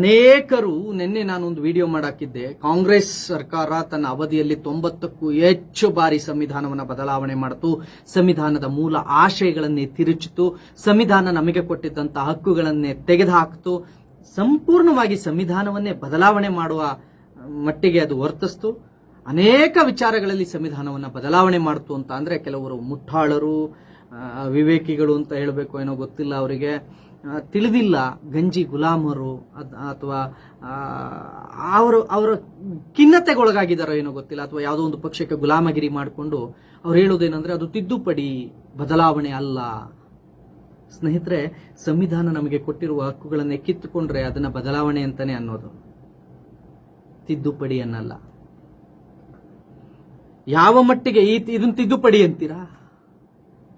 ಅನೇಕರು ನಿನ್ನೆ ನಾನೊಂದು ವಿಡಿಯೋ ಮಾಡಾಕಿದ್ದೆ. ಕಾಂಗ್ರೆಸ್ ಸರ್ಕಾರ ತನ್ನ ಅವಧಿಯಲ್ಲಿ ತೊಂಬತ್ತಕ್ಕೂ ಹೆಚ್ಚು ಬಾರಿ ಸಂವಿಧಾನವನ್ನು ಬದಲಾವಣೆ ಮಾಡಿತು. ಸಂವಿಧಾನದ ಮೂಲ ಆಶಯಗಳನ್ನೇ ತಿರುಚಿತು. ಸಂವಿಧಾನ ನಮಗೆ ಕೊಟ್ಟಿದ್ದಂತಹ ಹಕ್ಕುಗಳನ್ನೇ ತೆಗೆದುಹಾಕಿತು. ಸಂಪೂರ್ಣವಾಗಿ ಸಂವಿಧಾನವನ್ನೇ ಬದಲಾವಣೆ ಮಾಡುವ ಮಟ್ಟಿಗೆ ಅದು ವರ್ತಿಸ್ತು. ಅನೇಕ ವಿಚಾರಗಳಲ್ಲಿ ಸಂವಿಧಾನವನ್ನು ಬದಲಾವಣೆ ಮಾಡ್ತು ಅಂತ ಅಂದ್ರೆ ಕೆಲವರು ಮುಟ್ಟಾಳರು ಆ, ವಿವೇಕಿಗಳು ಅಂತ ಹೇಳಬೇಕು ಏನೋ ಗೊತ್ತಿಲ್ಲ ಅವರಿಗೆ. ತಿಳಿದಿಲ್ಲ ಗಂಜಿ ಗುಲಾಮರು ಅಥವಾ ಅವರು, ಅವರ ಖಿನ್ನತೆಗೊಳಗಾಗಿದ್ದಾರೋ ಏನೋ ಗೊತ್ತಿಲ್ಲ, ಅಥವಾ ಯಾವುದೋ ಒಂದು ಪಕ್ಷಕ್ಕೆ ಗುಲಾಮಗಿರಿ ಮಾಡಿಕೊಂಡು ಅವ್ರು ಹೇಳೋದೇನಂದ್ರೆ ಅದು ತಿದ್ದುಪಡಿ ಬದಲಾವಣೆ ಅಲ್ಲ. ಸ್ನೇಹಿತರೆ, ಸಂವಿಧಾನ ನಮಗೆ ಕೊಟ್ಟಿರುವ ಹಕ್ಕುಗಳನ್ನೇ ಕಿತ್ತುಕೊಂಡ್ರೆ ಅದನ್ನ ಬದಲಾವಣೆ ಅಂತಾನೆ ಅನ್ನೋದು. ತಿದ್ದುಪಡಿ ಅನ್ನಲ್ಲ. ಯಾವ ಮಟ್ಟಿಗೆ ಈ ಇದನ್ನ ತಿದ್ದುಪಡಿ ಅಂತೀರಾ?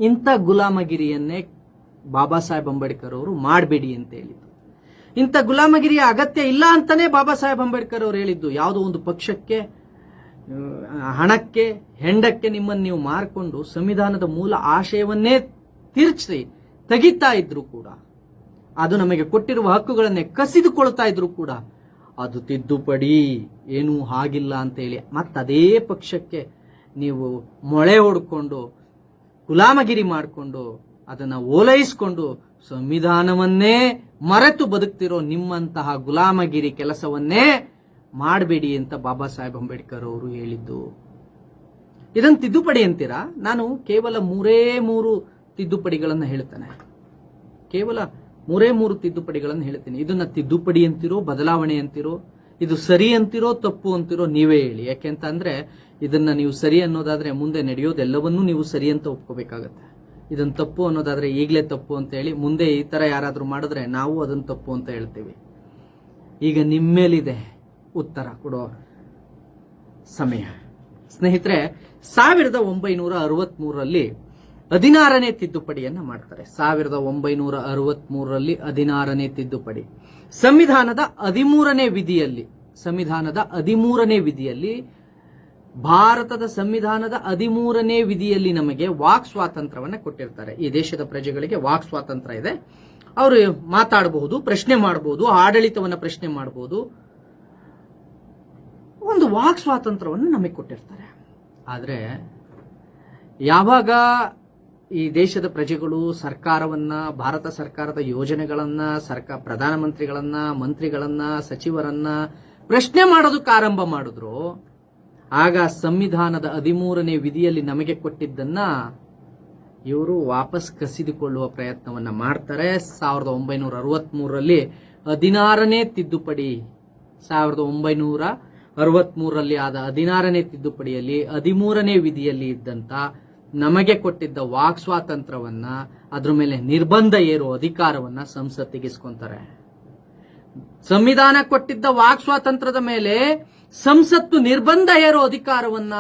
ಇಂಥ ಗುಲಾಮಗಿರಿಯನ್ನೇ ಬಾಬಾ ಸಾಹೇಬ್ ಅಂಬೇಡ್ಕರ್ ಅವರು ಮಾಡಬೇಡಿ ಅಂತ ಹೇಳಿದ್ದು. ಇಂಥ ಗುಲಾಮಗಿರಿಯ ಅಗತ್ಯ ಇಲ್ಲ ಅಂತಾನೆ ಬಾಬಾ ಸಾಹೇಬ್ ಅಂಬೇಡ್ಕರ್ ಅವರು ಹೇಳಿದ್ದು. ಯಾವುದೋ ಒಂದು ಪಕ್ಷಕ್ಕೆ ಹಣಕ್ಕೆ, ಹೆಂಡಕ್ಕೆ ನಿಮ್ಮನ್ನು ನೀವು ಮಾರ್ಕೊಂಡು ಸಂವಿಧಾನದ ಮೂಲ ಆಶಯವನ್ನೇ ತಿರ್ಚಿ ತೆಗಿತಾ ಇದ್ರು ಕೂಡ, ಅದು ನಮಗೆ ಕೊಟ್ಟಿರುವ ಹಕ್ಕುಗಳನ್ನೇ ಕಸಿದುಕೊಳ್ತಾ ಇದ್ರು ಕೂಡ ಅದು ತಿದ್ದುಪಡಿ. ಏನೂ ಹಾಗಿಲ್ಲ ಅಂತ ಹೇಳಿ ಮತ್ತದೇ ಪಕ್ಷಕ್ಕೆ ನೀವು ಮೊಳೆ ಹೊಡ್ಕೊಂಡು, ಗುಲಾಮಗಿರಿ ಮಾಡಿಕೊಂಡು ಅದನ್ನ ಓಲೈಸಿಕೊಂಡು ಸಂವಿಧಾನವನ್ನೇ ಮರೆತು ಬದುಕ್ತಿರೋ ನಿಮ್ಮಂತಹ ಗುಲಾಮಗಿರಿ ಕೆಲಸವನ್ನೇ ಮಾಡಬೇಡಿ ಅಂತ ಬಾಬಾ ಸಾಹೇಬ್ ಅಂಬೇಡ್ಕರ್ ಅವರು ಹೇಳಿದ್ದು. ಇದನ್ನ ತಿದ್ದುಪಡಿ ಅಂತೀರಾ? ನಾನು ಕೇವಲ ಮೂರೇ ಮೂರು ತಿದ್ದುಪಡಿಗಳನ್ನು ಹೇಳ್ತೇನೆ. ಕೇವಲ ಮೂರೇ ಮೂರು ತಿದ್ದುಪಡಿಗಳನ್ನು ಹೇಳ್ತೀನಿ. ಇದನ್ನ ತಿದ್ದುಪಡಿ ಅಂತಿರೋ, ಬದಲಾವಣೆ ಅಂತಿರೋ, ಇದು ಸರಿ ಅಂತಿರೋ, ತಪ್ಪು ಅಂತಿರೋ ನೀವೇ ಹೇಳಿ. ಯಾಕೆಂತ ಅಂದ್ರೆ ಇದನ್ನ ನೀವು ಸರಿ ಅನ್ನೋದಾದ್ರೆ ಮುಂದೆ ನಡೆಯೋದೆಲ್ಲವನ್ನೂ ನೀವು ಸರಿ ಅಂತ ಒಪ್ಕೋಬೇಕಾಗತ್ತೆ. ಇದನ್ನ ತಪ್ಪು ಅನ್ನೋದಾದರೆ ಈಗಲೇ ತಪ್ಪು ಅಂತ ಹೇಳಿ ಮುಂದೆ ಈ ತರ ಯಾರಾದರೂ ಮಾಡಿದ್ರೆ ನಾವು ಅದನ್ನು ತಪ್ಪು ಅಂತ ಹೇಳ್ತೀವಿ. ಈಗ ನಿಮ್ಮೇಲಿದೆ ಉತ್ತರ ಕೊಡೋ ಸಮಯ. ಸ್ನೇಹಿತರೆ, ಸಾವಿರದ ಒಂಬೈನೂರ ಅರವತ್ಮೂರರಲ್ಲಿ ಹದಿನಾರನೇ ತಿದ್ದುಪಡಿಯನ್ನು ಮಾಡ್ತಾರೆ. ಸಾವಿರದ ಒಂಬೈನೂರ ಅರವತ್ಮೂರರಲ್ಲಿ ಹದಿನಾರನೇ ತಿದ್ದುಪಡಿ. ಸಂವಿಧಾನದ ಹದಿಮೂರನೇ ವಿಧಿಯಲ್ಲಿ, ಸಂವಿಧಾನದ ಹದಿಮೂರನೇ ವಿಧಿಯಲ್ಲಿ ಭಾರತದ ಸಂವಿಧಾನದ ಹದಿಮೂರನೇ ವಿಧಿಯಲ್ಲಿ ನಮಗೆ ವಾಕ್ ಸ್ವಾತಂತ್ರ್ಯವನ್ನ ಕೊಟ್ಟಿರ್ತಾರೆ. ಈ ದೇಶದ ಪ್ರಜೆಗಳಿಗೆ ವಾಕ್ ಸ್ವಾತಂತ್ರ್ಯ ಇದೆ. ಅವರು ಮಾತಾಡಬಹುದು, ಪ್ರಶ್ನೆ ಮಾಡಬಹುದು, ಆಡಳಿತವನ್ನ ಪ್ರಶ್ನೆ ಮಾಡಬಹುದು. ಒಂದು ವಾಕ್ ಸ್ವಾತಂತ್ರ್ಯವನ್ನು ನಮಗೆ ಕೊಟ್ಟಿರ್ತಾರೆ. ಆದರೆ ಯಾವಾಗ ಈ ದೇಶದ ಪ್ರಜೆಗಳು ಸರ್ಕಾರವನ್ನ, ಭಾರತ ಸರ್ಕಾರದ ಯೋಜನೆಗಳನ್ನ ಸರ್ಕಾರ ಪ್ರಧಾನಮಂತ್ರಿಗಳನ್ನ, ಮಂತ್ರಿಗಳನ್ನ, ಸಚಿವರನ್ನ ಪ್ರಶ್ನೆ ಮಾಡೋದಕ್ಕೆ ಆರಂಭ ಮಾಡಿದ್ರು ಆಗ ಸಂವಿಧಾನದ ಹದಿಮೂರನೇ ವಿಧಿಯಲ್ಲಿ ನಮಗೆ ಕೊಟ್ಟಿದ್ದನ್ನ ಇವರು ವಾಪಸ್ ಕಸಿದುಕೊಳ್ಳುವ ಪ್ರಯತ್ನವನ್ನ ಮಾಡ್ತಾರೆ. ಸಾವಿರದ ಒಂಬೈನೂರ ಅರವತ್ತ್ ಮೂರರಲ್ಲಿ ಹದಿನಾರನೇ ತಿದ್ದುಪಡಿ, ಸಾವಿರದ ಒಂಬೈನೂರ ಅರವತ್ತ್ ಮೂರರಲ್ಲಿ ಆದ ಹದಿನಾರನೇ ತಿದ್ದುಪಡಿಯಲ್ಲಿ ಹದಿಮೂರನೇ ವಿಧಿಯಲ್ಲಿ ಇದ್ದಂತ ನಮಗೆ ಕೊಟ್ಟಿದ್ದ ವಾಕ್ ಸ್ವಾತಂತ್ರ್ಯವನ್ನ ಅದ್ರ ಮೇಲೆ ನಿರ್ಬಂಧ ಏರುವ ಅಧಿಕಾರವನ್ನ ಸಂಸತ್ತಿಗಿಸ್ಕೊಂತಾರೆ ಸಂವಿಧಾನ ಕೊಟ್ಟಿದ್ದ ವಾಕ್ ಸ್ವಾತಂತ್ರ್ಯದ ಮೇಲೆ ಸಂಸತ್ತು ನಿರ್ಬಂಧ ಹೇರೋ ಅಧಿಕಾರವನ್ನ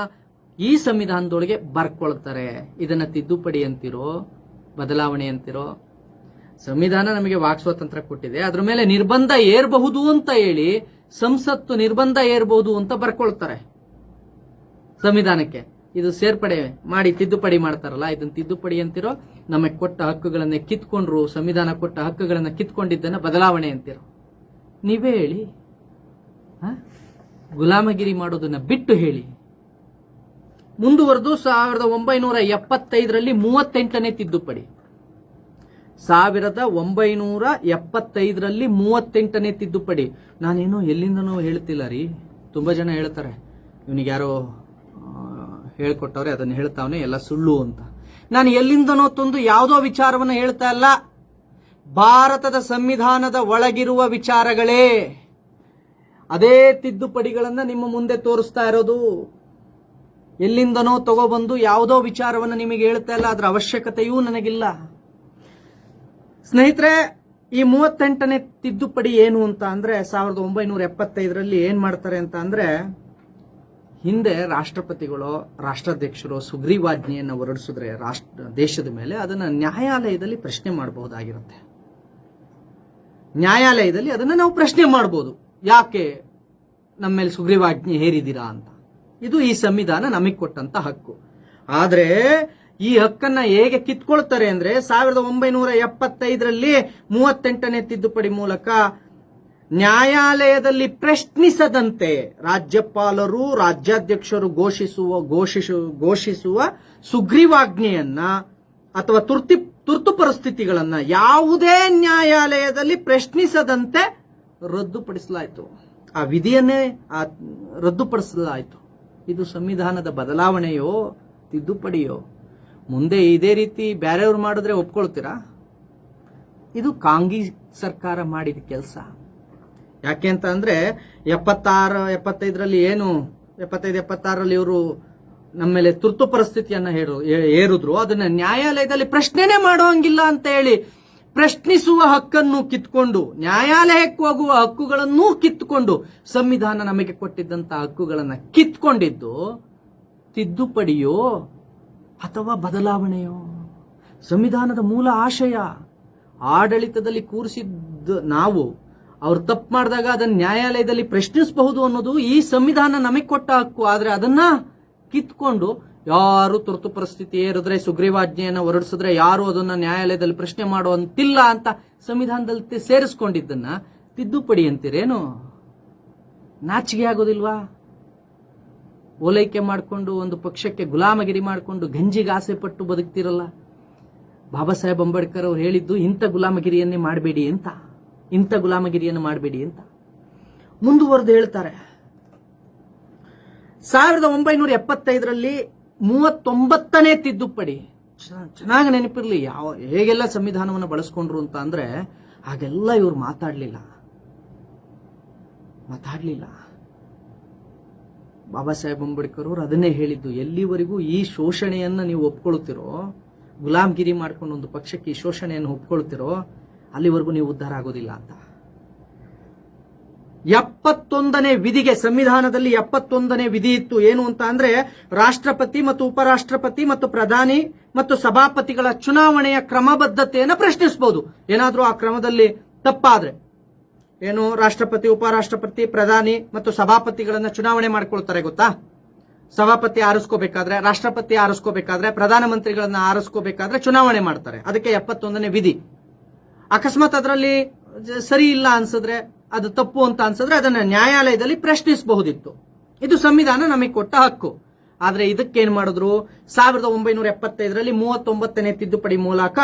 ಈ ಸಂವಿಧಾನದೊಳಗೆ ಬರ್ಕೊಳ್ತಾರೆ. ಇದನ್ನ ತಿದ್ದುಪಡಿ ಅಂತಿರೋ, ಬದಲಾವಣೆ ಅಂತಿರೋ, ಸಂವಿಧಾನ ನಮಗೆ ವಾಕ್ ಸ್ವಾತಂತ್ರ್ಯ ಕೊಟ್ಟಿದೆ. ಅದ್ರ ಮೇಲೆ ನಿರ್ಬಂಧ ಏರ್ಬಹುದು ಅಂತ ಹೇಳಿ ಸಂಸತ್ತು ನಿರ್ಬಂಧ ಏರ್ಬಹುದು ಅಂತ ಬರ್ಕೊಳ್ತಾರೆ. ಸಂವಿಧಾನಕ್ಕೆ ಇದು ಸೇರ್ಪಡೆ ಮಾಡಿ ತಿದ್ದುಪಡಿ ಮಾಡ್ತಾರಲ್ಲ, ಇದನ್ನ ತಿದ್ದುಪಡಿ ಅಂತಿರೋ ನಮಗೆ ಕೊಟ್ಟ ಹಕ್ಕುಗಳನ್ನ ಕಿತ್ಕೊಂಡ್ರು, ಸಂವಿಧಾನ ಕೊಟ್ಟ ಹಕ್ಕುಗಳನ್ನ ಕಿತ್ಕೊಂಡಿದ್ದನ್ನ ಬದಲಾವಣೆ ಅಂತಿರೋ. ನೀವೇ ಹೇಳಿ? ಗುಲಾಮಗಿರಿ ಮಾಡೋದನ್ನ ಬಿಟ್ಟು ಹೇಳಿ. ಮುಂದುವರೆದು ಸಾವಿರದ ಒಂಬೈನೂರ ಎಪ್ಪತ್ತೈದರಲ್ಲಿ ಮೂವತ್ತೆಂಟನೇ ತಿದ್ದುಪಡಿ. ಸಾವಿರದ ಒಂಬೈನೂರ ಎಪ್ಪತ್ತೈದರಲ್ಲಿ ಮೂವತ್ತೆಂಟನೇ ತಿದ್ದುಪಡಿ. ನಾನೇನು ಎಲ್ಲಿಂದನೂ ಹೇಳ್ತಿಲ್ಲ ರೀ. ತುಂಬಾ ಜನ ಹೇಳ್ತಾರೆ. ಇವನಿಗೆ ಯಾರೋ ಹೇಳ್ಕೊಟ್ಟವ್ರೆ, ಅದನ್ನು ಹೇಳ್ತಾವನೆ, ಎಲ್ಲ ಸುಳ್ಳು ಅಂತ. ನಾನು ಎಲ್ಲಿಂದನೋ ತಂದು ಯಾವುದೋ ವಿಚಾರವನ್ನ ಹೇಳ್ತಾ ಇಲ್ಲ. ಭಾರತದ ಸಂವಿಧಾನದ ಒಳಗಿರುವ ವಿಚಾರಗಳೇ. ಅದೇ ತಿದ್ದುಪಡಿಗಳನ್ನು ನಿಮ್ಮ ಮುಂದೆ ತೋರಿಸ್ತಾ ಇರೋದು. ಎಲ್ಲಿಂದನೋ ತಗೊಬಂದು ಯಾವುದೋ ವಿಚಾರವನ್ನು ನಿಮಗೆ ಹೇಳ್ತಾ ಇಲ್ಲ ಅದರ ಅವಶ್ಯಕತೆಯೂ ನನಗಿಲ್ಲ. ಸ್ನೇಹಿತರೆ, ಈ ಮೂವತ್ತೆಂಟನೇ ತಿದ್ದುಪಡಿ ಏನು ಅಂತ ಅಂದರೆ ಸಾವಿರದ ಒಂಬೈನೂರ ಎಪ್ಪತ್ತೈದರಲ್ಲಿ ಏನು ಮಾಡ್ತಾರೆ ಅಂತ ಅಂದರೆ, ಹಿಂದೆ ರಾಷ್ಟ್ರಪತಿಗಳು, ರಾಷ್ಟ್ರಾಧ್ಯಕ್ಷರು ಸುಗ್ರೀವಾಜ್ಞೆಯನ್ನು ಹೊರಡಿಸಿದ್ರೆ ರಾಷ್ಟ್ರ, ದೇಶದ ಮೇಲೆ ಅದನ್ನು ನ್ಯಾಯಾಲಯದಲ್ಲಿ ಪ್ರಶ್ನೆ ಮಾಡಬಹುದಾಗಿರುತ್ತೆ. ನ್ಯಾಯಾಲಯದಲ್ಲಿ ಅದನ್ನು ನಾವು ಪ್ರಶ್ನೆ ಮಾಡ್ಬೋದು. ಯಾಕೆ ನಮ್ಮ ಮೇಲೆ ಸುಗ್ರೀವಾಜ್ಞೆ ಹೇರಿದ್ದೀರಾ ಅಂತ. ಇದು ಈ ಸಂವಿಧಾನ ನಮಗೆ ಕೊಟ್ಟಂತ ಹಕ್ಕು. ಆದರೆ ಈ ಹಕ್ಕನ್ನ ಹೇಗೆ ಕಿತ್ಕೊಳ್ತಾರೆ ಅಂದ್ರೆ ಸಾವಿರದ ಒಂಬೈನೂರ ಎಪ್ಪತ್ತೈದರಲ್ಲಿ ಮೂವತ್ತೆಂಟನೇ ತಿದ್ದುಪಡಿ ಮೂಲಕ ನ್ಯಾಯಾಲಯದಲ್ಲಿ ಪ್ರಶ್ನಿಸದಂತೆ ರಾಜ್ಯಪಾಲರು, ರಾಜ್ಯಾಧ್ಯಕ್ಷರು ಘೋಷಿಸುವ ಘೋಷಿಸು ಘೋಷಿಸುವ ಸುಗ್ರೀವಾಜ್ಞೆಯನ್ನ ಅಥವಾ ತುರ್ತಿ ತುರ್ತು ಪರಿಸ್ಥಿತಿಗಳನ್ನ ಯಾವುದೇ ನ್ಯಾಯಾಲಯದಲ್ಲಿ ಪ್ರಶ್ನಿಸದಂತೆ ರದ್ದುಪಡಿಸಲಾಯಿತು. ಆ ವಿಧಿಯನ್ನೇ ಆ ರದ್ದುಪಡಿಸಲಾಯಿತು. ಇದು ಸಂವಿಧಾನದ ಬದಲಾವಣೆಯೋ, ತಿದ್ದುಪಡಿಯೋ? ಮುಂದೆ ಇದೇ ರೀತಿ ಬೇರೆಯವ್ರು ಮಾಡಿದ್ರೆ ಒಪ್ಕೊಳ್ತೀರಾ? ಇದು ಕಾಂಗ್ರೆಸ್ ಸರ್ಕಾರ ಮಾಡಿದ ಕೆಲಸ. ಯಾಕೆ ಅಂತ ಅಂದ್ರೆ ಎಪ್ಪತ್ತಾರು, ಎಪ್ಪತ್ತೈದರಲ್ಲಿ ಏನು, ಎಪ್ಪತ್ತೈದು ಎಪ್ಪತ್ತಾರಲ್ಲಿ ಇವರು ನಮ್ಮ ಮೇಲೆ ತುರ್ತು ಪರಿಸ್ಥಿತಿಯನ್ನ ಹೇಳು ಏರಿದ್ರು ಅದನ್ನ ನ್ಯಾಯಾಲಯದಲ್ಲಿ ಪ್ರಶ್ನೆನೇ ಮಾಡುವಂಗಿಲ್ಲ ಅಂತ ಹೇಳಿ ಪ್ರಶ್ನಿಸುವ ಹಕ್ಕನ್ನು ಕಿತ್ಕೊಂಡು, ನ್ಯಾಯಾಲಯಕ್ಕೆ ಹೋಗುವ ಹಕ್ಕುಗಳನ್ನೂ ಕಿತ್ಕೊಂಡು, ಸಂವಿಧಾನ ನಮಗೆ ಕೊಟ್ಟಿದ್ದಂತ ಹಕ್ಕುಗಳನ್ನ ಕಿತ್ಕೊಂಡಿದ್ದು ತಿದ್ದುಪಡಿಯೋ ಅಥವಾ ಬದಲಾವಣೆಯೋ? ಸಂವಿಧಾನದ ಮೂಲ ಆಶಯ, ಆಡಳಿತದಲ್ಲಿ ಕೂರಿಸಿದ್ದು ನಾವು, ಅವ್ರು ತಪ್ಪು ಮಾಡಿದಾಗ ಅದನ್ನ ನ್ಯಾಯಾಲಯದಲ್ಲಿ ಪ್ರಶ್ನಿಸಬಹುದು ಅನ್ನೋದು ಈ ಸಂವಿಧಾನ ನಮಗೆ ಕೊಟ್ಟ ಹಕ್ಕು. ಆದ್ರೆ ಅದನ್ನ ಕಿತ್ಕೊಂಡು ಯಾರು ತುರ್ತು ಪರಿಸ್ಥಿತಿ ಏರಿದ್ರೆ ಸುಗ್ರೀವಾಜ್ಞೆಯನ್ನು ಹೊರಡಿಸಿದ್ರೆ ಯಾರು ಅದನ್ನ ನ್ಯಾಯಾಲಯದಲ್ಲಿ ಪ್ರಶ್ನೆ ಮಾಡುವಂತಿಲ್ಲ ಅಂತ ಸಂವಿಧಾನದಲ್ಲಿ ಸೇರಿಸ್ಕೊಂಡಿದ್ದನ್ನ ತಿದ್ದುಪಡಿ ಅಂತೀರೇನು? ನಾಚಿಗೆ ಆಗೋದಿಲ್ವಾ? ಓಲೈಕೆ ಮಾಡಿಕೊಂಡು ಒಂದು ಪಕ್ಷಕ್ಕೆ ಗುಲಾಮಗಿರಿ ಮಾಡಿಕೊಂಡು ಗಂಜಿಗೆ ಆಸೆ ಪಟ್ಟು ಬದುಕ್ತಿರಲ್ಲ? ಬಾಬಾ ಸಾಹೇಬ್ ಅಂಬೇಡ್ಕರ್ ಅವ್ರು ಹೇಳಿದ್ದು, ಇಂಥ ಗುಲಾಮಗಿರಿಯನ್ನೇ ಮಾಡಬೇಡಿ ಅಂತ, ಇಂಥ ಗುಲಾಮಗಿರಿಯನ್ನು ಮಾಡಬೇಡಿ ಅಂತ. ಮುಂದುವರೆದು ಹೇಳ್ತಾರೆ. ಸಾವಿರದ ಒಂಬೈನೂರ ಎಪ್ಪತ್ತೈದರಲ್ಲಿ ಮೂವತ್ತೊಂಬತ್ತನೇ ತಿದ್ದುಪಡಿ. ಚೆನ್ನ- ಚೆನ್ನಾಗಿ ನೆನಪಿರ್ಲಿ, ಯಾವ, ಹೇಗೆಲ್ಲ ಸಂವಿಧಾನವನ್ನು ಬಳಸ್ಕೊಂಡ್ರು ಅಂತ ಅಂದ್ರೆ, ಹಾಗೆಲ್ಲ ಇವ್ರು ಮಾತಾಡ್ಲಿಲ್ಲ. ಮಾತಾಡ್ಲಿಲ್ಲ. ಬಾಬಾ ಸಾಹೇಬ್ ಅಂಬೇಡ್ಕರ್ ಅವರು ಅದನ್ನೇ ಹೇಳಿದ್ದು, ಎಲ್ಲಿವರೆಗೂ ಈ ಶೋಷಣೆಯನ್ನ ನೀವು ಒಪ್ಕೊಳ್ತಿರೋ, ಗುಲಾಮ್ಗಿರಿ ಮಾಡ್ಕೊಂಡು ಒಂದು ಪಕ್ಷಕ್ಕೆ ಈ ಶೋಷಣೆಯನ್ನು ಒಪ್ಕೊಳ್ತಿರೋ, ಅಲ್ಲಿವರೆಗೂ ನೀವು ಉದ್ಧಾರ ಆಗೋದಿಲ್ಲ ಅಂತ. ಎಪ್ಪತ್ತೊಂದನೇ ವಿಧಿಗೆ ಸಂವಿಧಾನದಲ್ಲಿ ಎಪ್ಪತ್ತೊಂದನೇ ವಿಧಿ ಇತ್ತು. ಏನು ಅಂತ ಅಂದ್ರೆ ರಾಷ್ಟ್ರಪತಿ ಮತ್ತು ಉಪರಾಷ್ಟ್ರಪತಿ ಮತ್ತು ಪ್ರಧಾನಿ ಮತ್ತು ಸಭಾಪತಿಗಳ ಚುನಾವಣೆಯ ಕ್ರಮಬದ್ಧತೆಯನ್ನು ಪ್ರಶ್ನಿಸಬಹುದು ಏನಾದರೂ ಆ ಕ್ರಮದಲ್ಲಿ ತಪ್ಪಾದ್ರೆ ಏನು ರಾಷ್ಟ್ರಪತಿ, ಉಪರಾಷ್ಟ್ರಪತಿ, ಪ್ರಧಾನಿ ಮತ್ತು ಸಭಾಪತಿಗಳನ್ನ ಚುನಾವಣೆ ಮಾಡ್ಕೊಳ್ತಾರೆ ಗೊತ್ತಾ? ಸಭಾಪತಿ ಆರಿಸ್ಕೋಬೇಕಾದ್ರೆ, ರಾಷ್ಟ್ರಪತಿ ಆರಿಸ್ಕೋಬೇಕಾದ್ರೆ, ಪ್ರಧಾನಮಂತ್ರಿಗಳನ್ನ ಆರಿಸ್ಕೋಬೇಕಾದ್ರೆ ಚುನಾವಣೆ ಮಾಡ್ತಾರೆ. ಅದಕ್ಕೆ ಎಪ್ಪತ್ತೊಂದನೇ ವಿಧಿ. ಅಕಸ್ಮಾತ್ ಅದರಲ್ಲಿ ಸರಿ ಇಲ್ಲ ಅನ್ಸಿದ್ರೆ ಅದು ತಪ್ಪು ಅಂತ ಅನ್ಸಿದ್ರೆ ಅದನ್ನ ನ್ಯಾಯಾಲಯದಲ್ಲಿ ಪ್ರಶ್ನಿಸಬಹುದಿತ್ತು. ಇದು ಸಂವಿಧಾನ ನಮಗೆ ಕೊಟ್ಟ ಹಕ್ಕು. ಆದ್ರೆ ಇದಕ್ಕೇನ್ ಮಾಡಿದ್ರು? ಸಾವಿರದ ಒಂಬೈನೂರ ಎಪ್ಪತ್ತೈದರಲ್ಲಿ ಮೂವತ್ತೊಂಬತ್ತನೇ ತಿದ್ದುಪಡಿ ಮೂಲಕ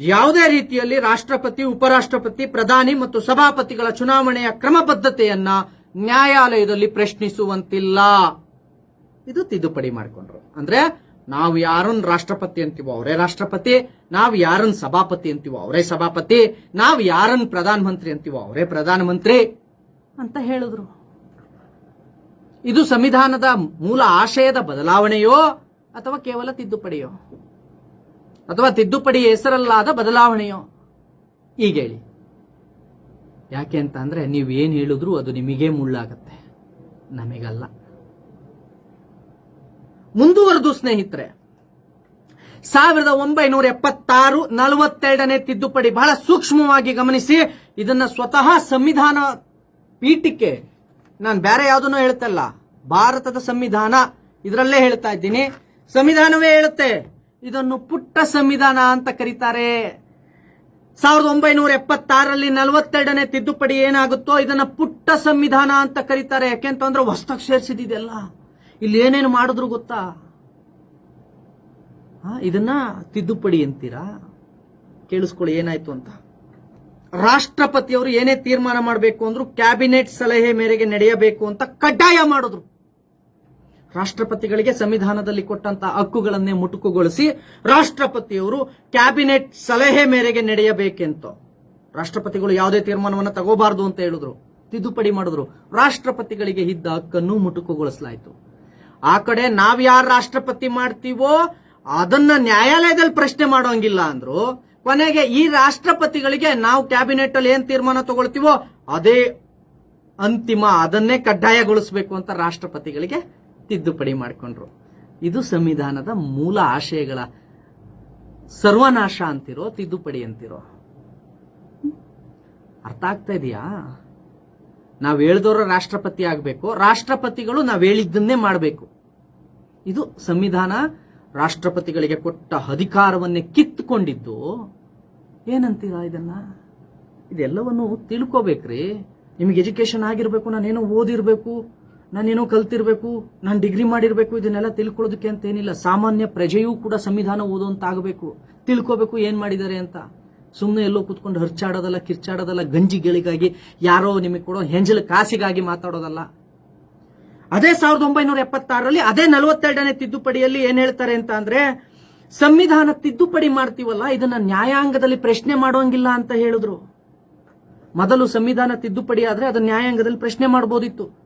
ಯಾವುದೇ ರೀತಿಯಲ್ಲಿ ರಾಷ್ಟ್ರಪತಿ, ಉಪರಾಷ್ಟ್ರಪತಿ, ಪ್ರಧಾನಿ ಮತ್ತು ಸಭಾಪತಿಗಳ ಚುನಾವಣೆಯ ಕ್ರಮಬದ್ಧತೆಯನ್ನ ನ್ಯಾಯಾಲಯದಲ್ಲಿ ಪ್ರಶ್ನಿಸುವಂತಿಲ್ಲ. ಇದು ತಿದ್ದುಪಡಿ ಮಾಡಿಕೊಂಡ್ರು. ಅಂದ್ರೆ ನಾವು ಯಾರನ್ನ ರಾಷ್ಟ್ರಪತಿ ಅಂತೀವೋ ಅವರೇ ರಾಷ್ಟ್ರಪತಿ ನಾವು ಯಾರನ್ನ ಸಭಾಪತಿ ಅಂತೀವೋ ಅವರೇ ಸಭಾಪತಿ ನಾವು ಯಾರನ್ನ ಪ್ರಧಾನ ಮಂತ್ರಿ ಅಂತೀವೋ ಅವರೇ ಪ್ರಧಾನಮಂತ್ರಿ. ಅಂತ ಹೇಳಿದ್ರು. ಇದು ಸಂವಿಧಾನದ ಮೂಲ ಆಶಯದ ಬದಲಾವಣೆಯೋ ಅಥವಾ ಕೇವಲ ತಿದ್ದುಪಡಿಯೋ? ಅಥವಾ ತಿದ್ದುಪಡಿ ಹೆಸರಲ್ಲಾದ ಬದಲಾವಣೆಯೋ? ಈಗ ಹೇಳಿ. ಯಾಕೆ ಅಂತ ಅಂದ್ರೆ ನೀವು ಏನು ಹೇಳಿದ್ರು ಅದು ನಿಮಗೇ ಮುಳ್ಳಾಗತ್ತೆ. ನಮಗಲ್ಲ. ಮುಂದುವರೆದು ಸ್ನೇಹಿತರೆ, ಸಾವಿರದ ಒಂಬೈನೂರ ಎಪ್ಪತ್ತಾರು ನಲವತ್ತೆರಡನೇ ತಿದ್ದುಪಡಿ ಬಹಳ ಸೂಕ್ಷ್ಮವಾಗಿ ಗಮನಿಸಿ, ಇದನ್ನ ಸ್ವತಃ ಸಂವಿಧಾನ ಪೀಠಕ್ಕೆ, ನಾನು ಬೇರೆ ಯಾವುದನ್ನು ಹೇಳ್ತಲ್ಲ, ಭಾರತದ ಸಂವಿಧಾನ, ಇದರಲ್ಲೇ ಹೇಳ್ತಾ ಇದ್ದೀನಿ. ಸಂವಿಧಾನವೇ ಹೇಳುತ್ತೆ, ಇದನ್ನು ಪುಟ್ಟ ಸಂವಿಧಾನ ಅಂತ ಕರೀತಾರೆ. ಸಾವಿರದ ಒಂಬೈನೂರ ಎಪ್ಪತ್ತಾರರಲ್ಲಿ ನಲವತ್ತೆರಡನೇ ತಿದ್ದುಪಡಿ ಏನಾಗುತ್ತೋ, ಇದನ್ನ ಪುಟ್ಟ ಸಂವಿಧಾನ ಅಂತ ಕರೀತಾರೆ. ಯಾಕೆಂತಂದ್ರೆ ಸೇರಿಸಿದೆಲ್ಲ ಇಲ್ಲಿ ಏನೇನು ಮಾಡಿದ್ರು ಗೊತ್ತಾ? ಇದನ್ನ ತಿದ್ದುಪಡಿ ಅಂತೀರಾ? ಕೇಳಿಸ್ಕೊಳ್ಳಿ, ಏನಾಯ್ತು ಅಂತ. ರಾಷ್ಟ್ರಪತಿಯವರು ಏನೇ ತೀರ್ಮಾನ ಮಾಡಬೇಕು ಅಂದ್ರು ಕ್ಯಾಬಿನೆಟ್ ಸಲಹೆ ಮೇರೆಗೆ ನಡೆಯಬೇಕು ಅಂತ ಕಡ್ಡಾಯ ಮಾಡಿದ್ರು. ರಾಷ್ಟ್ರಪತಿಗಳಿಗೆ ಸಂವಿಧಾನದಲ್ಲಿ ಕೊಟ್ಟಂತ ಹಕ್ಕುಗಳನ್ನೇ ಮುಟುಕುಗೊಳಿಸಿ ರಾಷ್ಟ್ರಪತಿಯವರು ಕ್ಯಾಬಿನೆಟ್ ಸಲಹೆ ಮೇರೆಗೆ ನಡೆಯಬೇಕೆಂತ. ರಾಷ್ಟ್ರಪತಿಗಳು ಯಾವುದೇ ತೀರ್ಮಾನವನ್ನು ತಗೋಬಾರದು ಅಂತ ಹೇಳಿದ್ರು. ತಿದ್ದುಪಡಿ ಮಾಡಿದ್ರು. ರಾಷ್ಟ್ರಪತಿಗಳಿಗೆ ಇದ್ದ ಹಕ್ಕನ್ನು ಮುಟುಕುಗೊಳಿಸಲಾಯಿತು. ಆ ಕಡೆ ನಾವ್ ಯಾರು ರಾಷ್ಟ್ರಪತಿ ಮಾಡ್ತೀವೋ ಅದನ್ನ ನ್ಯಾಯಾಲಯದಲ್ಲಿ ಪ್ರಶ್ನೆ ಮಾಡೋಂಗಿಲ್ಲ ಅಂದ್ರು, ಕೊನೆಗೆ ಈ ರಾಷ್ಟ್ರಪತಿಗಳಿಗೆ ನಾವು ಕ್ಯಾಬಿನೆಟ್ ಅಲ್ಲಿ ಏನ್ ತೀರ್ಮಾನ ತಗೊಳ್ತೀವೋ ಅದೇ ಅಂತಿಮ, ಅದನ್ನೇ ಕಡ್ಡಾಯಗೊಳಿಸಬೇಕು ಅಂತ ರಾಷ್ಟ್ರಪತಿಗಳಿಗೆ ತಿದ್ದುಪಡಿ ಮಾಡಿಕೊಂಡ್ರು. ಇದು ಸಂವಿಧಾನದ ಮೂಲ ಆಶಯಗಳ ಸರ್ವನಾಶ ಅಂತಿರೋ, ತಿದ್ದುಪಡಿ ಅಂತಿರೋ. ಅರ್ಥ ಆಗ್ತಾ ಇದೆಯಾ? ನಾವ್ ಹೇಳಿದವರು ರಾಷ್ಟ್ರಪತಿ ಆಗ್ಬೇಕು, ರಾಷ್ಟ್ರಪತಿಗಳು ನಾವ್ ಹೇಳಿದ್ದನ್ನೇ ಮಾಡಬೇಕು. ಇದು ಸಂವಿಧಾನ ರಾಷ್ಟ್ರಪತಿಗಳಿಗೆ ಕೊಟ್ಟ ಅಧಿಕಾರವನ್ನೇ ಕಿತ್ತುಕೊಂಡಿದ್ದು. ಏನಂತೀರಾ ಇದನ್ನ? ಇದೆಲ್ಲವನ್ನು ತಿಳ್ಕೋಬೇಕ್ರಿ. ನಿಮಗೆ ಎಜುಕೇಶನ್ ಆಗಿರ್ಬೇಕು, ನಾನೇನೋ ಓದಿರ್ಬೇಕು, ನಾನೇನೋ ಕಲ್ತಿರ್ಬೇಕು, ನಾನು ಡಿಗ್ರಿ ಮಾಡಿರ್ಬೇಕು, ಇದನ್ನೆಲ್ಲ ತಿಳ್ಕೊಳ್ಳೋದಕ್ಕೆ ಅಂತ ಏನಿಲ್ಲ ಸಾಮಾನ್ಯ ಪ್ರಜೆಯೂ ಕೂಡ ಸಂವಿಧಾನ ಓದುವಂತ ಆಗಬೇಕು ತಿಳ್ಕೋಬೇಕು ಏನ್ ಮಾಡಿದ್ದಾರೆ ಅಂತ. ಸುಮ್ಮನೆ ಎಲ್ಲೋ ಕೂತ್ಕೊಂಡು ಹರ್ಚಾಡೋದಲ್ಲ, ಕಿರ್ಚಾಡೋದಲ್ಲ, ಗಂಜಿಗಳಿಗಾಗಿ ಯಾರೋ ನಿಮಗೆ ಕೊಡೋ ಹೆಂಜಲ ಕಾಸಿಗಾಗಿ ಮಾತಾಡೋದಲ್ಲ. ಅದೇ ಸಾವಿರದ ಒಂಬೈನೂರ ಎಪ್ಪತ್ತಾರರಲ್ಲಿ ಅದೇ ನಲವತ್ತೆರಡನೇ ತಿದ್ದುಪಡಿಯಲ್ಲಿ ಏನ್ ಹೇಳ್ತಾರೆ ಅಂತ ಅಂದ್ರೆ, ಸಂವಿಧಾನ ತಿದ್ದುಪಡಿ ಮಾಡ್ತೀವಲ್ಲ, ಇದನ್ನ ನ್ಯಾಯಾಂಗದಲ್ಲಿ ಪ್ರಶ್ನೆ ಮಾಡೋಂಗಿಲ್ಲ ಅಂತ ಹೇಳಿದ್ರು. ಮೊದಲು ಸಂವಿಧಾನ ತಿದ್ದುಪಡಿ ಆದ್ರೆ ಅದನ್ನ ನ್ಯಾಯಾಂಗದಲ್ಲಿ ಪ್ರಶ್ನೆ ಮಾಡಬಹುದಿತ್ತು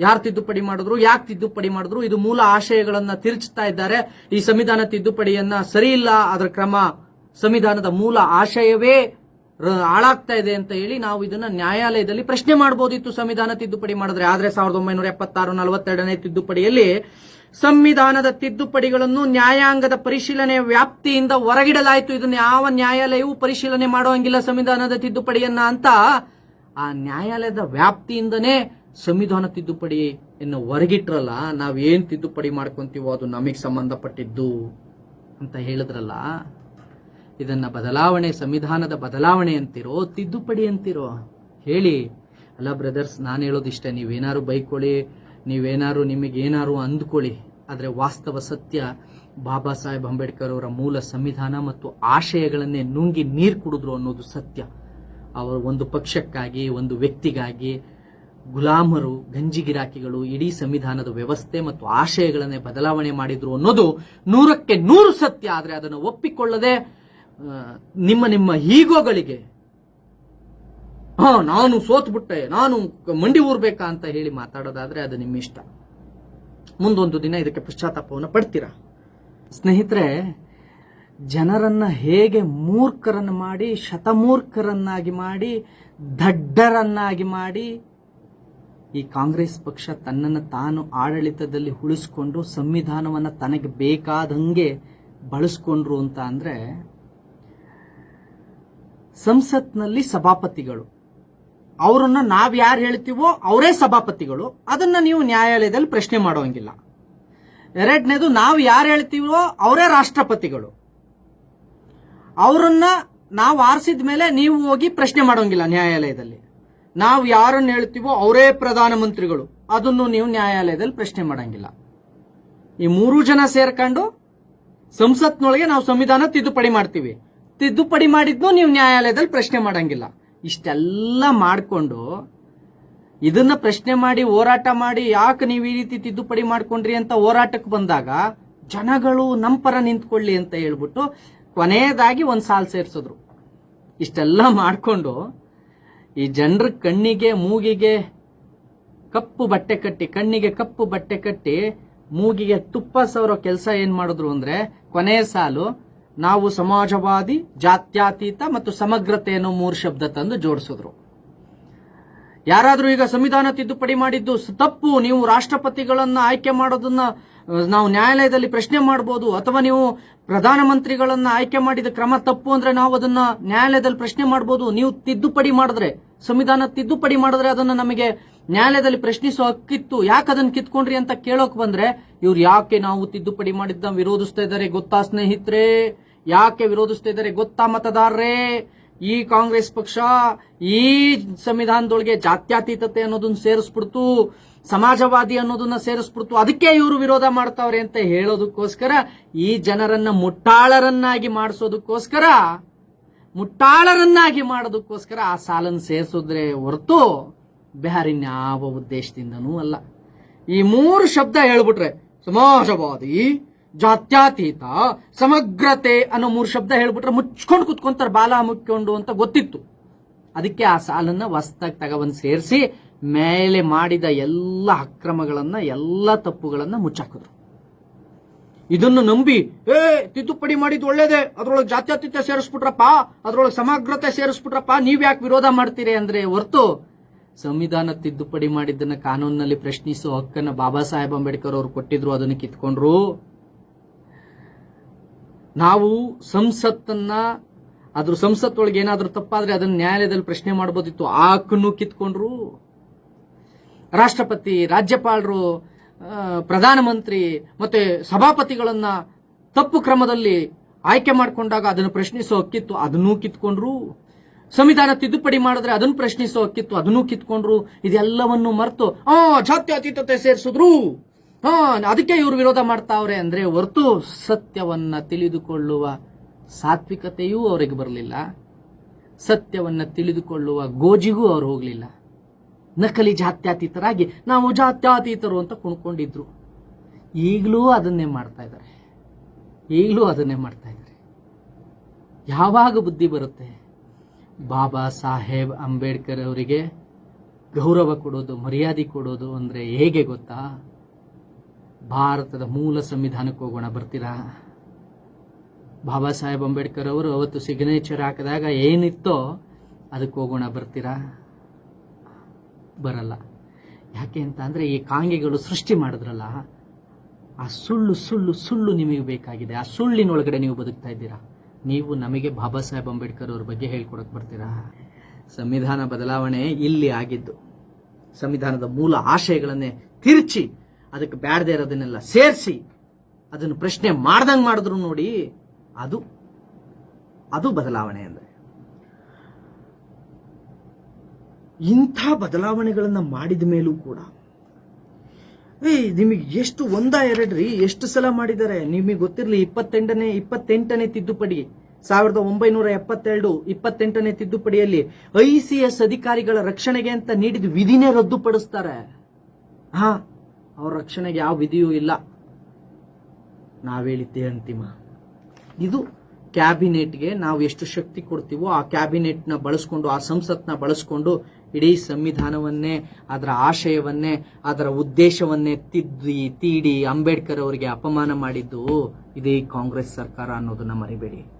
ಯಾರು ತಿದ್ದುಪಡಿ ಮಾಡಿದ್ರು, ಯಾಕೆ ತಿದ್ದುಪಡಿ ಮಾಡಿದ್ರು, ಇದು ಮೂಲ ಆಶಯಗಳನ್ನ ತಿರುಚ್ತಾ ಇದ್ದಾರೆ. ಈ ಸಂವಿಧಾನ ತಿದ್ದುಪಡಿಯನ್ನ ಸರಿ ಅದರ ಕ್ರಮ ಸಂವಿಧಾನದ ಮೂಲ ಆಶಯವೇ ಹಾಳಾಗ್ತಾ ಇದೆ ಅಂತ ಹೇಳಿ ನಾವು ಇದನ್ನ ನ್ಯಾಯಾಲಯದಲ್ಲಿ ಪ್ರಶ್ನೆ ಮಾಡಬಹುದಿತ್ತು ಸಂವಿಧಾನ ತಿದ್ದುಪಡಿ ಮಾಡಿದ್ರೆ ಆದ್ರೆ ಸಾವಿರದ ಒಂಬೈನೂರ ಎಪ್ಪತ್ತಾರು ನಲವತ್ತೆರಡನೇ ತಿದ್ದುಪಡಿಯಲ್ಲಿ ಸಂವಿಧಾನದ ತಿದ್ದುಪಡಿಗಳನ್ನು ನ್ಯಾಯಾಂಗದ ಪರಿಶೀಲನೆ ವ್ಯಾಪ್ತಿಯಿಂದ ಹೊರಗಿಡಲಾಯಿತು. ಇದನ್ನ ಯಾವ ನ್ಯಾಯಾಲಯವೂ ಪರಿಶೀಲನೆ ಮಾಡುವಂಗಿಲ್ಲ ಸಂವಿಧಾನದ ತಿದ್ದುಪಡಿಯನ್ನ ಅಂತ ಆ ನ್ಯಾಯಾಲಯದ ವ್ಯಾಪ್ತಿಯಿಂದನೇ ಸಂವಿಧಾನ ತಿದ್ದುಪಡಿ ತಿದ್ದುಪಡಿಯನ್ನು ಹೊರಗಿಟ್ರಲ್ಲ, ನಾವೇನ್ ತಿದ್ದುಪಡಿ ಮಾಡ್ಕೊಂತೀವೋ ಅದು ನಮಗೆ ಸಂಬಂಧಪಟ್ಟಿದ್ದು ಅಂತ ಹೇಳಿದ್ರಲ್ಲ. ಇದನ್ನ ಬದಲಾವಣೆ, ಸಂವಿಧಾನದ ಬದಲಾವಣೆ ಅಂತಿರೋ, ತಿದ್ದುಪಡಿ ಅಂತಿರೋ. ಹೇಳಿ. ಅಲ್ಲ ಬ್ರದರ್ಸ್ ನಾನು ಹೇಳೋದಿಷ್ಟೇ ನೀವೇನಾರು ಬೈಕೊಳ್ಳಿ ನೀವೇನಾರು ನಿಮಗೇನಾರು ಅಂದ್ಕೊಳ್ಳಿ. ಆದರೆ ವಾಸ್ತವ ಸತ್ಯ, ಬಾಬಾ ಸಾಹೇಬ್ ಅಂಬೇಡ್ಕರ್ ಅವರ ಮೂಲ ಸಂವಿಧಾನ ಮತ್ತು ಆಶಯಗಳನ್ನೇ ನುಂಗಿ ನೀರು ಕುಡಿದ್ರು ಅನ್ನೋದು ಸತ್ಯ. ಅವರು ಒಂದು ಪಕ್ಷಕ್ಕಾಗಿ, ಒಂದು ವ್ಯಕ್ತಿಗಾಗಿ ಗುಲಾಮರು, ಗಂಜಿಗಿರಾಕಿಗಳು ಇಡೀ ಸಂವಿಧಾನದ ವ್ಯವಸ್ಥೆ ಮತ್ತು ಆಶಯಗಳನ್ನೇ ಬದಲಾವಣೆ ಮಾಡಿದ್ರು ಅನ್ನೋದು ನೂರಕ್ಕೆ ನೂರು ಸತ್ಯ. ಆದರೆ ಅದನ್ನು ಒಪ್ಪಿಕೊಳ್ಳದೆ ನಿಮ್ಮ ನಿಮ್ಮ ಈಗೋಗಳಿಗೆ ಹಾ, ನಾನು ಸೋತು ಬಿಟ್ಟೆ, ನಾನು ಮಂಡಿ ಊರ್ಬೇಕಾ ಅಂತ ಹೇಳಿ ಮಾತಾಡೋದಾದ್ರೆ ಅದು ನಿಮ್ಮ ಇಷ್ಟ. ಮುಂದೊಂದು ದಿನ ಇದಕ್ಕೆ ಪಶ್ಚಾತ್ತಾಪವನ್ನು ಪಡ್ತೀರಾ? ಸ್ನೇಹಿತರೆ, ಜನರನ್ನ ಹೇಗೆ ಮೂರ್ಖರನ್ನು ಮಾಡಿ, ಶತಮೂರ್ಖರನ್ನಾಗಿ ಮಾಡಿ, ದಡ್ಡರನ್ನಾಗಿ ಮಾಡಿ, ಈ ಕಾಂಗ್ರೆಸ್ ಪಕ್ಷ ತನ್ನನ್ನು ತಾನು ಆಡಳಿತದಲ್ಲಿ ಉಳಿಸ್ಕೊಂಡು ಸಂವಿಧಾನವನ್ನು ತನಗೆ ಬೇಕಾದಂಗೆ ಬಳಸ್ಕೊಂಡ್ರು ಅಂತ ಅಂದ್ರೆ ಸಂಸತ್ನಲ್ಲಿ ಸಭಾಪತಿಗಳು. ಅವರನ್ನ ನಾವು ಯಾರು ಹೇಳ್ತೀವೋ ಅವರೇ ಸಭಾಪತಿಗಳು. ಅದನ್ನ ನೀವು ನ್ಯಾಯಾಲಯದಲ್ಲಿ ಪ್ರಶ್ನೆ ಮಾಡೋಂಗಿಲ್ಲ. ಎರಡನೇದು ನಾವು ಯಾರು ಹೇಳ್ತೀವೋ ಅವರೇ ರಾಷ್ಟ್ರಪತಿಗಳು. ಅವರನ್ನ ನಾವು ಆರಿಸಿದ ಮೇಲೆ ನೀವು ಹೋಗಿ ಪ್ರಶ್ನೆ ಮಾಡೋಂಗಿಲ್ಲ ನ್ಯಾಯಾಲಯದಲ್ಲಿ. ನಾವು ಯಾರನ್ನು ಹೇಳ್ತೀವೋ ಅವರೇ ಪ್ರಧಾನಮಂತ್ರಿಗಳು. ಅದನ್ನು ನೀವು ನ್ಯಾಯಾಲಯದಲ್ಲಿ ಪ್ರಶ್ನೆ ಮಾಡಂಗಿಲ್ಲ. ಈ ಮೂರು ಜನ ಸೇರ್ಕೊಂಡು ಸಂಸತ್ನೊಳಗೆ ನಾವು ಸಂವಿಧಾನ ತಿದ್ದುಪಡಿ ಮಾಡ್ತೀವಿ. ತಿದ್ದುಪಡಿ ಮಾಡಿದ್ನು ನೀವು ನ್ಯಾಯಾಲಯದಲ್ಲಿ ಪ್ರಶ್ನೆ ಮಾಡಂಗಿಲ್ಲ. ಇಷ್ಟೆಲ್ಲ ಮಾಡಿಕೊಂಡು ಇದನ್ನ ಪ್ರಶ್ನೆ ಮಾಡಿ, ಹೋರಾಟ ಮಾಡಿ, ಯಾಕೆ ನೀವು ಈ ರೀತಿ ತಿದ್ದುಪಡಿ ಮಾಡ್ಕೊಂಡ್ರಿ ಅಂತ ಹೋರಾಟಕ್ಕೆ ಬಂದಾಗ ಜನಗಳು ನಮ್ಮ ಪರ ನಿಂತ್ಕೊಳ್ಳಿ ಅಂತ ಹೇಳ್ಬಿಟ್ಟು ಕೊನೆಯದಾಗಿ ಒಂದು ಸಾಲ್ ಸೇರಿಸಿದ್ರು. ಇಷ್ಟೆಲ್ಲ ಮಾಡಿಕೊಂಡು ಈ ಜನರ ಕಣ್ಣಿಗೆ, ಮೂಗಿಗೆ ಕಪ್ಪು ಬಟ್ಟೆ ಕಟ್ಟಿ, ಕಣ್ಣಿಗೆ ಕಪ್ಪು ಬಟ್ಟೆ ಕಟ್ಟಿ, ಮೂಗಿಗೆ ತುಪ್ಪ ಸವರೋ ಕೆಲಸ ಏನು ಮಾಡಿದ್ರು ಅಂದ್ರೆ ಕೊನೆಯ ಸಾಲು ನಾವು ಸಮಾಜವಾದಿ, ಜಾತ್ಯಾತೀತ ಮತ್ತು ಸಮಗ್ರತೆ ಅನ್ನೋ ಮೂರು ಶಬ್ದ ತಂದು ಜೋಡಿಸಿದ್ರು. ಯಾರಾದರೂ ಈಗ ಸಂವಿಧಾನ ತಿದ್ದುಪಡಿ ಮಾಡಿದ್ದು ತಪ್ಪು, ನೀವು ರಾಷ್ಟ್ರಪತಿಗಳನ್ನ ಆಯ್ಕೆ ಮಾಡೋದನ್ನ ನಾವು ನ್ಯಾಯಾಲಯದಲ್ಲಿ ಪ್ರಶ್ನೆ ಮಾಡಬಹುದು ಅಥವಾ ನೀವು ಪ್ರಧಾನಮಂತ್ರಿಗಳನ್ನ ಆಯ್ಕೆ ಮಾಡಿದ ಕ್ರಮ ತಪ್ಪು ಅಂದ್ರೆ ನಾವು ಅದನ್ನ ನ್ಯಾಯಾಲಯದಲ್ಲಿ ಪ್ರಶ್ನೆ ಮಾಡಬಹುದು ನೀವು ತಿದ್ದುಪಡಿ ಮಾಡಿದ್ರೆ, ಸಂವಿಧಾನ ತಿದ್ದುಪಡಿ ಮಾಡಿದ್ರೆ ಅದನ್ನ ನಮಗೆ ನ್ಯಾಯಾಲಯದಲ್ಲಿ ಪ್ರಶ್ನಿಸೋ ಹಕ್ಕಿತ್ತು, ಯಾಕೆ ಅದನ್ನ ಕಿತ್ಕೊಂಡ್ರಿ ಅಂತ ಕೇಳೋಕ್ ಬಂದ್ರೆ, ಇವ್ರು ಯಾಕೆ ನಾವು ತಿದ್ದುಪಡಿ ಮಾಡಿದ್ದ ವಿರೋಧಿಸ್ತಾ ಇದ್ದಾರೆ ಗೊತ್ತಾ ಸ್ನೇಹಿತರೆ? ಯಾಕೆ ವಿರೋಧಿಸ್ತಾ ಇದ್ದಾರೆ ಗೊತ್ತಾ ಮತದಾರರೇ? ಈ ಕಾಂಗ್ರೆಸ್ ಪಕ್ಷ ಈ ಸಂವಿಧಾನದೊಳಗೆ ಜಾತ್ಯತೀತತೆ ಅನ್ನೋದನ್ನ ಸೇರಿಸ್ಬಿಡ್ತು, ಸಮಾಜವಾದಿ ಅನ್ನೋದನ್ನ ಸೇರಿಸ್ಬಿಡ್ತು, ಅದಕ್ಕೆ ಇವರು ವಿರೋಧ ಮಾಡ್ತಾವ್ರೆ ಅಂತ ಹೇಳೋದಕ್ಕೋಸ್ಕರ ಈ ಜನರನ್ನ ಮುಟ್ಟಾಳರನ್ನಾಗಿ ಮಾಡಿಸೋದಕ್ಕೋಸ್ಕರ, ಮುಟ್ಟಾಳರನ್ನಾಗಿ ಮಾಡೋದಕ್ಕೋಸ್ಕರ ಆ ಸಾಲನ್ನು ಸೇರಿಸಿದ್ರೆ ಹೊರತು ಬೇರಿನ್ಯಾವ ಉದ್ದೇಶದಿಂದನೂ ಅಲ್ಲ. ಈ ಮೂರು ಶಬ್ದ ಹೇಳ್ಬಿಟ್ರೆ ಸಮಾಜವಾದಿ ಜಾತ್ಯತೀತ, ಸಮಗ್ರತೆ ಅನ್ನೋ ಮೂರು ಶಬ್ದ ಹೇಳ್ಬಿಟ್ರೆ ಮುಚ್ಕೊಂಡು ಕುತ್ಕೊಂತಾರೆ ಬಾಲ ಮುಚ್ಕೊಂಡು ಅಂತ ಗೊತ್ತಿತ್ತು. ಅದಕ್ಕೆ ಆ ಸಾಲನ್ನ ಹೊಸ್ದಾಗಿ ತಗೊಬಂದು ಸೇರಿಸಿ ಮೇಲೆ ಮಾಡಿದ ಎಲ್ಲ ಅಕ್ರಮಗಳನ್ನ, ಎಲ್ಲ ತಪ್ಪುಗಳನ್ನ ಮುಚ್ಚಾಕಿದ್ರು. ಇದನ್ನು ನಂಬಿ, ಏ, ತಿದ್ದುಪಡಿ ಮಾಡಿದ್ ಒಳ್ಳೇದೇ, ಅದ್ರೊಳಗೆ ಜಾತ್ಯತೀತ ಸೇರಿಸ್ಬಿಟ್ರಪ್ಪ, ಅದ್ರೊಳಗೆ ಸಮಗ್ರತೆ ಸೇರಿಸ್ಬಿಟ್ರಪ್ಪ, ನೀವ್ ಯಾಕೆ ವಿರೋಧ ಮಾಡ್ತೀರಿ? ಅಂದ್ರೆ ಹೊರತು, ಸಂವಿಧಾನ ತಿದ್ದುಪಡಿ ಮಾಡಿದ್ದನ್ನ ಕಾನೂನಿನಲ್ಲಿ ಪ್ರಶ್ನಿಸೋ ಹಕ್ಕನ್ನು ಬಾಬಾ ಸಾಹೇಬ್ ಅಂಬೇಡ್ಕರ್ ಅವರು ಕೊಟ್ಟಿದ್ರು, ಅದನ್ನು ಕಿತ್ಕೊಂಡ್ರು. ನಾವು ಸಂಸತ್ತನ್ನ ಅದ್ರ ಸಂಸತ್ತೊಳಗೆ ಏನಾದ್ರೂ ತಪ್ಪಾದ್ರೆ ಅದನ್ನ ನ್ಯಾಯಾಲಯದಲ್ಲಿ ಪ್ರಶ್ನೆ ಮಾಡಬಹುದಿತ್ತು ಆ ಹಕ್ಕನ್ನು ಕಿತ್ಕೊಂಡ್ರು ರಾಷ್ಟ್ರಪತಿ, ರಾಜ್ಯಪಾಲರು ಪ್ರಧಾನಮಂತ್ರಿ ಮತ್ತೆ ಸಭಾಪತಿಗಳನ್ನ ತಪ್ಪು ಕ್ರಮದಲ್ಲಿ ಆಯ್ಕೆ ಮಾಡಿಕೊಂಡಾಗ ಅದನ್ನು ಪ್ರಶ್ನಿಸೋ ಹಕ್ಕಿತ್ತು, ಅದನ್ನೂ ಕಿತ್ಕೊಂಡ್ರು. ಸಂವಿಧಾನ ತಿದ್ದುಪಡಿ ಮಾಡಿದ್ರೆ ಅದನ್ನು ಪ್ರಶ್ನಿಸೋ ಹಕ್ಕಿತ್ತು, ಅದನ್ನೂ ಕಿತ್ಕೊಂಡ್ರು. ಇದೆಲ್ಲವನ್ನು ಮರೆತು, ಆ, ಜಾತ್ಯತೀತತೆ ಸೇರಿಸಿದ್ರು. ಅದಕ್ಕೆ ಇವರು ವಿರೋಧ ಮಾಡ್ತಾವ್ರೆ ಅಂದ್ರೆ ಹೊರತು ಸತ್ಯವನ್ನ ತಿಳಿದುಕೊಳ್ಳುವ ಸಾತ್ವಿಕತೆಯೂ ಅವರಿಗೆ ಬರಲಿಲ್ಲ. ಸತ್ಯವನ್ನ ತಿಳಿದುಕೊಳ್ಳುವ ಗೋಜಿಗೂ ಅವರು ಹೋಗ್ಲಿಲ್ಲ. ನಕಲಿ ಜಾತ್ಯಾತೀತರಾಗಿ ನಾವು ಜಾತ್ಯಾತೀತರು ಅಂತ ಕುಣ್ಕೊಂಡಿದ್ರು. ಈಗಲೂ ಅದನ್ನೇ ಮಾಡ್ತಾ ಇದ್ದಾರೆ ಈಗಲೂ ಅದನ್ನೇ ಮಾಡ್ತಾ ಇದ್ದಾರೆ ಯಾವಾಗ ಬುದ್ಧಿ ಬರುತ್ತೆ? ಬಾಬಾ ಸಾಹೇಬ್ ಅಂಬೇಡ್ಕರ್ ಅವರಿಗೆ ಗೌರವ ಕೊಡೋದು, ಮರ್ಯಾದೆ ಕೊಡೋದು ಅಂದ್ರೆ ಹೇಗೆ ಗೊತ್ತಾ? ಭಾರತದ ಮೂಲ ಸಂವಿಧಾನಕ್ಕೆ ಹೋಗೋಣ ಬರ್ತೀರಾ? ಬಾಬಾ ಸಾಹೇಬ್ ಅಂಬೇಡ್ಕರ್ ಅವರು ಅವತ್ತು ಸಿಗ್ನೇಚರ್ ಹಾಕಿದಾಗ ಏನಿತ್ತೋ ಅದಕ್ಕೆ ಹೋಗೋಣ ಬರ್ತೀರಾ? ಬರಲ್ಲ. ಯಾಕೆ ಅಂತ ಅಂದರೆ ಈ ಕಾಂಗೆಗಳು ಸೃಷ್ಟಿ ಮಾಡಿದ್ರಲ್ಲ, ಆ ಸುಳ್ಳು ಸುಳ್ಳು ಸುಳ್ಳು ನಿಮಗೆ ಬೇಕಾಗಿದೆ. ಆ ಸುಳ್ಳಿನೊಳಗಡೆ ನೀವು ಬದುಕ್ತಾ ಇದ್ದೀರಾ? ನೀವು ನಮಗೆ ಬಾಬಾ ಸಾಹೇಬ್ ಅಂಬೇಡ್ಕರ್ ಅವ್ರ ಬಗ್ಗೆ ಹೇಳ್ಕೊಡಕ್ಕೆ ಬರ್ತೀರಾ? ಸಂವಿಧಾನ ಬದಲಾವಣೆ ಇಲ್ಲಿ ಆಗಿದ್ದು, ಸಂವಿಧಾನದ ಮೂಲ ಆಶಯಗಳನ್ನೇ ತಿರುಚಿ ಅದಕ್ಕೆ ಬ್ಯಾಡದೇ ಇರೋದನ್ನೆಲ್ಲ ಸೇರಿಸಿ ಅದನ್ನು ಪ್ರಶ್ನೆ ಮಾಡ್ದಂಗೆ ಮಾಡಿದ್ರು ನೋಡಿ ಅದು ಅದು ಬದಲಾವಣೆ ಅಂದರೆ. ಇಂಥ ಬದಲಾವಣೆಗಳನ್ನು ಮಾಡಿದ ಮೇಲೂ ಕೂಡ ಏಯ್ ನಿಮಗೆ ಎಷ್ಟು ಒಂದ ಎರಡ್ರಿ, ಎಷ್ಟು ಸಲ ಮಾಡಿದ್ದಾರೆ? ನಿಮಗೆ ಗೊತ್ತಿರಲಿ, ಇಪ್ಪತ್ತೆಂಟನೇ ಇಪ್ಪತ್ತೆಂಟನೇ ತಿದ್ದುಪಡಿ, ಸಾವಿರದ ಒಂಬೈನೂರ ಎಪ್ಪತ್ತೆರಡು, ಇಪ್ಪತ್ತೆಂಟನೇ ತಿದ್ದುಪಡಿಯಲ್ಲಿ ಐ ಸಿ ಎಸ್ ಅಧಿಕಾರಿಗಳ ರಕ್ಷಣೆಗೆ ಅಂತ ನೀಡಿದ ವಿಧಿನೇ ರದ್ದುಪಡಿಸ್ತಾರೆ. ಹಾ ಅವ್ರ ರಕ್ಷಣೆಗೆ ಯಾವ ವಿಧಿಯೂ ಇಲ್ಲ. ನಾವೇಳಿದ್ದೇ ಅಂತಿಮ. ಇದು ಕ್ಯಾಬಿನೆಟ್ಗೆ ನಾವು ಎಷ್ಟು ಶಕ್ತಿ ಕೊಡ್ತೀವೋ ಆ ಕ್ಯಾಬಿನೆಟ್ನ ಬಳಸ್ಕೊಂಡು, ಆ ಸಂಸತ್ನ ಬಳಸ್ಕೊಂಡು ಇಡೀ ಸಂವಿಧಾನವನ್ನೇ, ಅದರ ಆಶಯವನ್ನೇ, ಅದರ ಉದ್ದೇಶವನ್ನೇ ತಿದ್ದಿ, ತೀಡಿ ಅಂಬೇಡ್ಕರ್ ಅವರಿಗೆ ಅಪಮಾನ ಮಾಡಿದ್ದು ಇದೇ ಕಾಂಗ್ರೆಸ್ ಸರ್ಕಾರ ಅನ್ನೋದನ್ನ ಮರಿಬೇಡಿ.